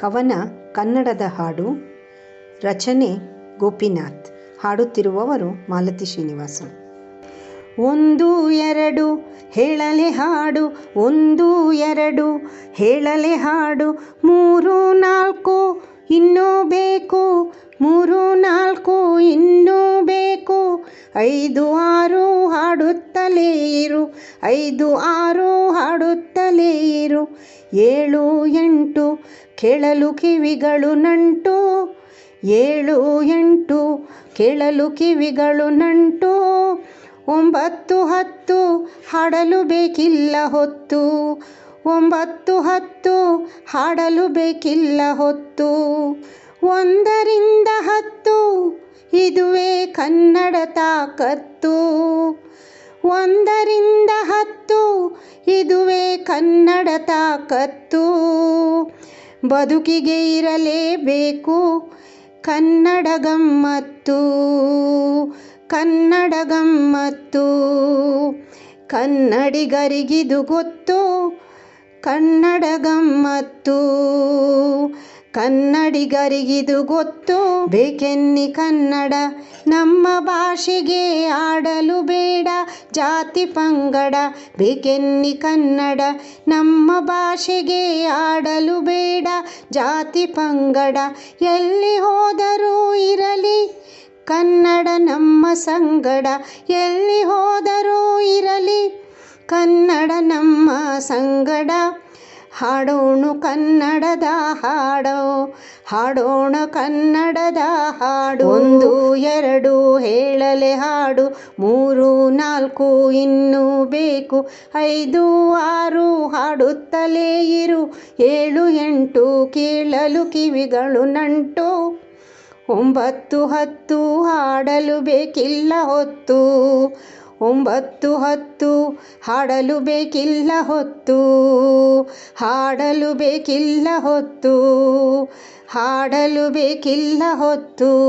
ಕವನ, ಕನ್ನಡದ ಹಾಡು, ರಚನೆ ಗೋಪಿನಾಥ್. ಹಾಡುತ್ತಿರುವವರು ಮಾಲತಿ ಶ್ರೀನಿವಾಸ. ಒಂದು ಎರಡು ಹೇಳಲೆ ಹಾಡು, ಒಂದು ಎರಡು ಹೇಳಲೆ ಹಾಡು, ಮೂರು ನಾಲ್ಕು ಇನ್ನೂ ಬೇಕು, ಮೂರು ನಾಲ್ಕು ಇನ್ನೂ ಬೇಕು. ಐದು ಆರು ಹಾಡುತ್ತಲೇ ಇರು, ಐದು ಆರು ಹಾಡುತ್ತಲೇ ಇರು, ಏಳು ಎಂಟು ಕೇಳಲು ಕಿವಿಗಳು ನಂಟು. ಏಳು, ಎಂಟು, ಕೇಳಲು ಕಿವಿಗಳು ನಂಟು. ಒಂಬತ್ತು, ಹತ್ತು, ಹಾಡಲು ಬೇಕಿಲ್ಲ ಹೊತ್ತು. ಒಂಬತ್ತು, ಹತ್ತು, ಹಾಡಲು ಬೇಕಿಲ್ಲ ಹೊತ್ತು. ಒಂದರಿಂದ ಹತ್ತು, ಇದುವೇ ಕನ್ನಡ ತಾಕತ್ತು. ಒಂದರಿಂದ ಹತ್ತು, ಇದುವೇ ಕನ್ನಡ ತಾಕತ್ತು. ಬದುಕಿಗೆ ಇರಲೇಬೇಕು. ಕನ್ನಡ ಗಮ್ಮತ್ತು ಕನ್ನಡ ಗಮ್ಮತ್ತು ಕನ್ನಡಿಗರಿಗಿದು ಗೊತ್ತು. ಕನ್ನಡ ಗಮ್ಮತ್ತು ಕನ್ನಡಿಗರಿಗಿದು ಗೊತ್ತು. ಬೇಕೆನ್ನಿ ಕನ್ನಡ ನಮ್ಮ ಭಾಷೆಗೆ ಆಡಲು ಬೇಡ ಜಾತಿ ಪಂಗಡ, ಬೇಕೆನ್ನಿ ಕನ್ನಡ, ನಮ್ಮ ಭಾಷೆಗೆ ಆಡಲು ಬೇಡ. ಜಾತಿ ಪಂಗಡ ಎಲ್ಲಿ ಹೋದರೂ ಇರಲಿ. ಕನ್ನಡ ನಮ್ಮ ಸಂಗಡ ಎಲ್ಲಿ ಹೋದರೂ ಇರಲಿ. ಕನ್ನಡ ನಮ್ಮ ಸಂಗಡ. ಹಾಡೋಣು ಕನ್ನಡದ ಹಾಡೋ. ಹಾಡೋಣ ಕನ್ನಡದ ಹಾಡು. ಒಂದು, ಎರಡು ಹೇಳಲೆ ಹಾಡು. ಮೂರು, ನಾಲ್ಕು, ಇನ್ನೂ ಬೇಕು. ಐದು, ಆರು ಹಾಡುತ್ತಲೇ ಇರು. ಏಳು, ಎಂಟು ಕೇಳಲು ಕಿವಿಗಳು ನಂಟು. ಒಂಬತ್ತು, ಹತ್ತು ಹಾಡಲು ಬೇಕಿಲ್ಲ ಹೊತ್ತು. ಒಂಬತ್ತು ಹತ್ತು ಹಾಡಲು ಬೇಕಿಲ್ಲ ಹೊತ್ತು ಹಾಡಲು ಬೇಕಿಲ್ಲ ಹೊತ್ತು ಹಾಡಲು ಬೇಕಿಲ್ಲ ಹೊತ್ತು.